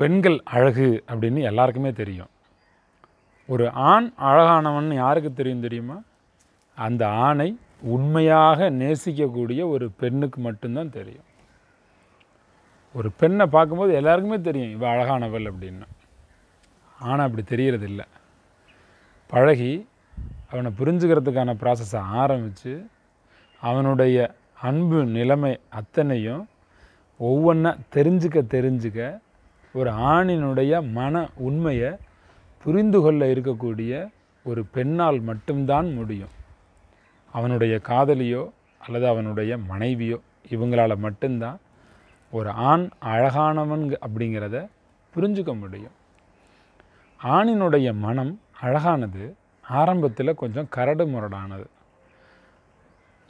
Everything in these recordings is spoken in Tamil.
பெண்கள் அழகு அப்படின்னு எல்லாருக்குமே தெரியும். ஒரு ஆண் அழகானவன் யாருக்கு தெரியும் தெரியுமா? அந்த ஆணை உண்மையாக நேசிக்கக்கூடிய ஒரு பெண்ணுக்கு மட்டும்தான் தெரியும். ஒரு பெண்ணை பார்க்கும்போது எல்லாருக்குமே தெரியும் இவள் அழகானவள் அப்படின்னு. ஆனால் அப்படி தெரியறது பழகி அவனை புரிஞ்சுக்கிறதுக்கான ப்ராசஸை ஆரம்பித்து அவனுடைய அன்பு நிலைமை அத்தனையும் ஒவ்வொன்றா தெரிஞ்சுக்க தெரிஞ்சுக்க ஒரு ஆணினுடைய மன உண்மையை புரிந்து கொள்ள இருக்கக்கூடிய ஒரு பெண்ணால் மட்டும்தான் முடியும். அவனுடைய காதலியோ அல்லது அவனுடைய மனைவியோ இவங்களால் மட்டும்தான் ஒரு ஆண் அழகானவன் அப்படிங்கிறத புரிஞ்சுக்க முடியும். ஆணினுடைய மனம் அழகானது ஆரம்பத்தில் கொஞ்சம் கரடு முரடானது.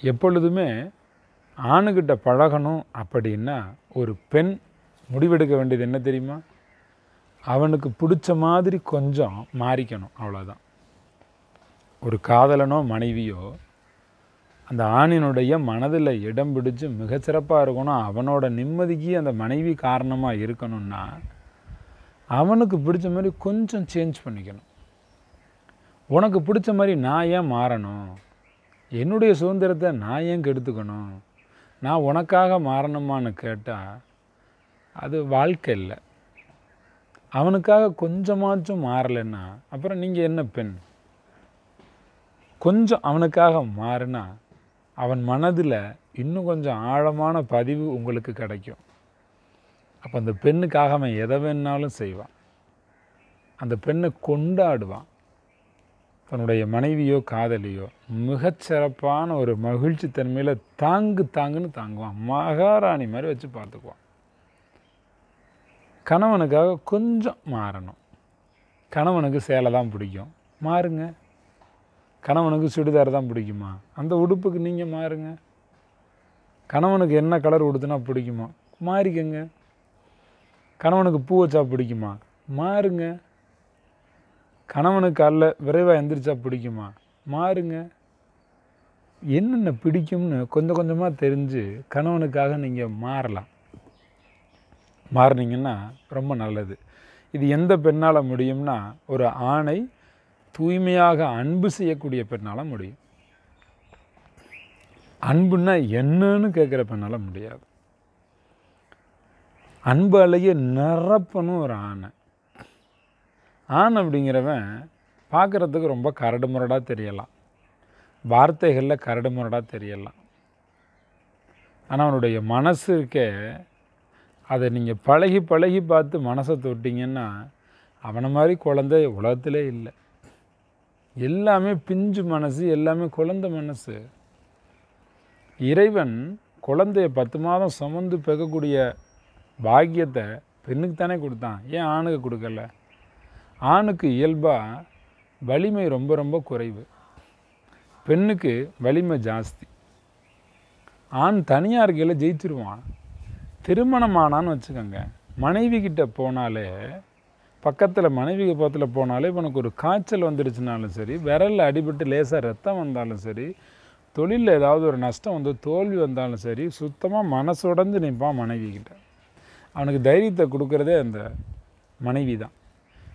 எப்பொழுதுமே ஆணுக்கிட்ட பழகணும் அப்படின்னா ஒரு பெண் முடிவெடுக்க வேண்டியது என்ன தெரியுமா? அவனுக்கு பிடிச்ச மாதிரி கொஞ்சம் மாறிக்கணும் அவ்வளோதான் ஒரு காதலனோ மனைவியோ அந்த ஆணினுடைய மனதில் இடம் பிடிச்சு மிகச்சிறப்பாக இருக்கணும் அவனோட நிம்மதிக்கு அந்த மனைவி காரணமாக இருக்கணும்னா அவனுக்கு பிடிச்ச மாதிரி கொஞ்சம் சேஞ்ச் பண்ணிக்கணும். உனக்கு பிடிச்ச மாதிரி நான் ஏன் மாறணும்? என்னுடைய சுதந்திரத்தை நான் ஏன் கெடுத்துக்கணும்? நான் உனக்காக மாறணுமான்னு கேட்டால் அது வாழ்க்கை இல்லை. அவனுக்காக கொஞ்சமாச்சும் மாறலைன்னா அப்புறம் நீங்கள் என்ன பெண்? கொஞ்சம் அவனுக்காக மாறினா அவன் மனதில் இன்னும் கொஞ்சம் ஆழமான பதிவு உங்களுக்கு கிடைக்கும். அப்போ அந்த பெண்ணுக்காக அவன் எதை வேணாலும் செய்வான். அந்த பெண்ணை கொண்டாடுவான். தன்னுடைய மனைவியோ காதலியோ மிகச்சிறப்பான ஒரு மகிழ்ச்சி தன்மையில் தாங்கு தாங்குன்னு தாங்குவான். மகாராணி மாதிரி வச்சு பார்த்துக்குவான். கணவனுக்காக கொஞ்சம் மாறணும். கணவனுக்கு சேலை தான் பிடிக்கும். மாறுங்க. கணவனுக்கு சுடிதார் தான் பிடிக்குமா? அந்த உடுப்புக்கு நீங்கள் மாறுங்க. கணவனுக்கு என்ன கலர் உடுத்துனா பிடிக்குமா? மாறிக்கங்க. கணவனுக்கு பூ வச்சா பிடிக்குமா? மாறுங்க. கணவனுக்கு அல்ல விரைவாக எந்திரிச்சா பிடிக்குமா? மாறுங்க. என்னென்ன பிடிக்கும்னு கொஞ்சம் கொஞ்சமாக தெரிஞ்சு கணவனுக்காக நீங்கள் மாறலாம். மாறினீங்கன்னா ரொம்ப நல்லது. இது எந்த பெண்ணால் முடியும்னா ஒரு ஆணை தூய்மையாக அன்பு செய்யக்கூடிய பெண்ணால் முடியும். அன்புன்னா என்னன்னு கேட்குற பெண்ணால் முடியாது. அன்பு அலைய நிரப்பணும் ஒரு ஆணை. ஆண் அப்படிங்கிறவன் பார்க்குறதுக்கு ரொம்ப கரடு முரடாக தெரியலாம். வார்த்தைகளில் கரடு முரடாக தெரியலாம். ஆனால் அவனுடைய மனசு இருக்கே அதை நீங்கள் பழகி பழகி பார்த்து மனசை தொட்டிங்கன்னா அவனை மாதிரி குழந்தை உலகத்திலே இல்லை. எல்லாமே பிஞ்சு மனசு எல்லாமே குழந்தை மனசு. இறைவன் குழந்தைய பத்து மாதம் சுமந்து பெக்கக்கூடிய பாக்கியத்தை பெண்ணுக்கு தானே கொடுத்தான். ஏன் ஆணுக்கு கொடுக்கல? ஆணுக்கு இயல்பாக வலிமை ரொம்ப ரொம்ப குறைவு. பெண்ணுக்கு வலிமை ஜாஸ்தி. ஆண் தனியாக இருக்கையில் ஜெயிச்சிருவான். திருமணமானான்னு வச்சுக்கோங்க. மனைவி கிட்ட போனாலே பக்கத்தில் மனைவி பக்கத்தில் போனாலே உனக்கு ஒரு காய்ச்சல் வந்துடுச்சுனாலும் சரி விரலில் அடிபட்டு லேசாக ரத்தம் வந்தாலும் சரி தொழிலில் ஏதாவது ஒரு நஷ்டம் வந்து தோல்வி வந்தாலும் சரி சுத்தமாக மனசுடைஞ்சு நிற்பான் மனைவி கிட்ட அவனுக்கு தைரியத்தை கொடுக்குறதே அந்த மனைவி தான்.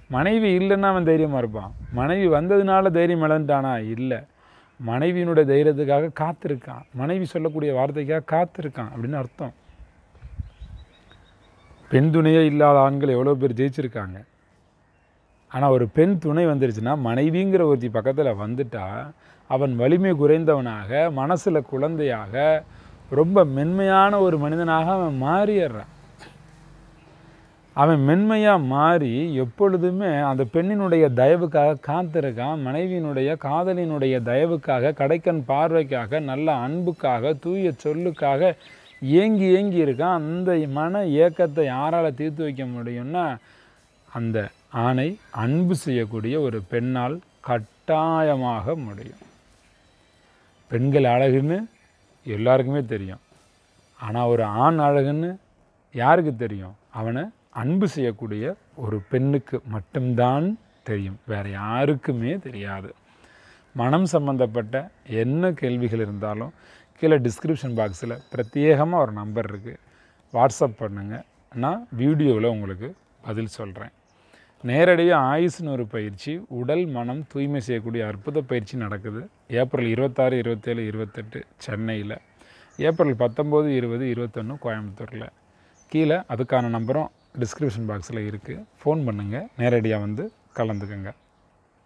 மனைவி இல்லைன்னா அவன் தைரியமாக இருப்பான். மனைவி வந்ததுனால தைரியம் இழந்துட்டானா? இல்லை. மனைவியினுடைய தைரியத்துக்காக காத்திருக்கான். மனைவி சொல்லக்கூடிய வார்த்தைக்காக காத்திருக்கான் அப்படின்னு அர்த்தம். பெண் துணையே இல்லாத ஆண்கள் எவ்வளோ பேர் ஜெயிச்சிருக்காங்க. ஆனால் ஒரு பெண் துணை வந்துருச்சுன்னா மனைவிங்கிற ஒருத்தி பக்கத்தில் வந்துட்டா அவன் வலிமை குறைந்தவனாக மனசில் குழந்தையாக ரொம்ப மென்மையான ஒரு மனிதனாக அவன் மாறிடுறான். அவன் மென்மையாக மாறி எப்பொழுதுமே அந்த பெண்ணினுடைய தயவுக்காக காத்திருக்கான் மனைவியினுடைய காதலினுடைய தயவுக்காக கடைக்கண் பார்வைக்காக நல்ல அன்புக்காக தூய சொல்லுக்காக ஏங்கி ஏங்கி இருக்கான் அந்த மன ஏக்கத்தை யாரால் தீர்த்து வைக்க முடியும்னா அந்த ஆணை அன்பு செய்யக்கூடிய ஒரு பெண்ணால் கட்டாயமாக முடியும். பெண்கள் அழகுன்னு எல்லாருக்குமே தெரியும். ஆனால் ஒரு ஆண் அழகுன்னு யாருக்கு தெரியும்? அவனை அன்பு செய்யக்கூடிய ஒரு பெண்ணுக்கு மட்டும்தான் தெரியும். வேறு யாருக்குமே தெரியாது. மனம் சம்பந்தப்பட்ட என்ன கேள்விகள் இருந்தாலும் கீழே டிஸ்கிரிப்ஷன் பாக்ஸில் பிரத்யேகமாக ஒரு நம்பர் இருக்குது வாட்ஸ்அப் பண்ணுங்கள் நான் வீடியோவில் உங்களுக்கு பதில் சொல்கிறேன் நேரடியாக ஆயுஷ்னு ஒரு பயிற்சி உடல் மனம் தூய்மை செய்யக்கூடிய அற்புத பயிற்சி நடக்குது. ஏப்ரல் இருபத்தாறு இருபத்தேழு இருபத்தெட்டு சென்னையில். ஏப்ரல் பத்தொம்போது இருபது இருபத்தொன்று கோயம்புத்தூரில். கீழே அதுக்கான நம்பரும் டிஸ்கிரிப்ஷன் பாக்ஸில் இருக்குது ஃபோன் பண்ணுங்கள் நேரடியாக வந்து கலந்துக்கங்க.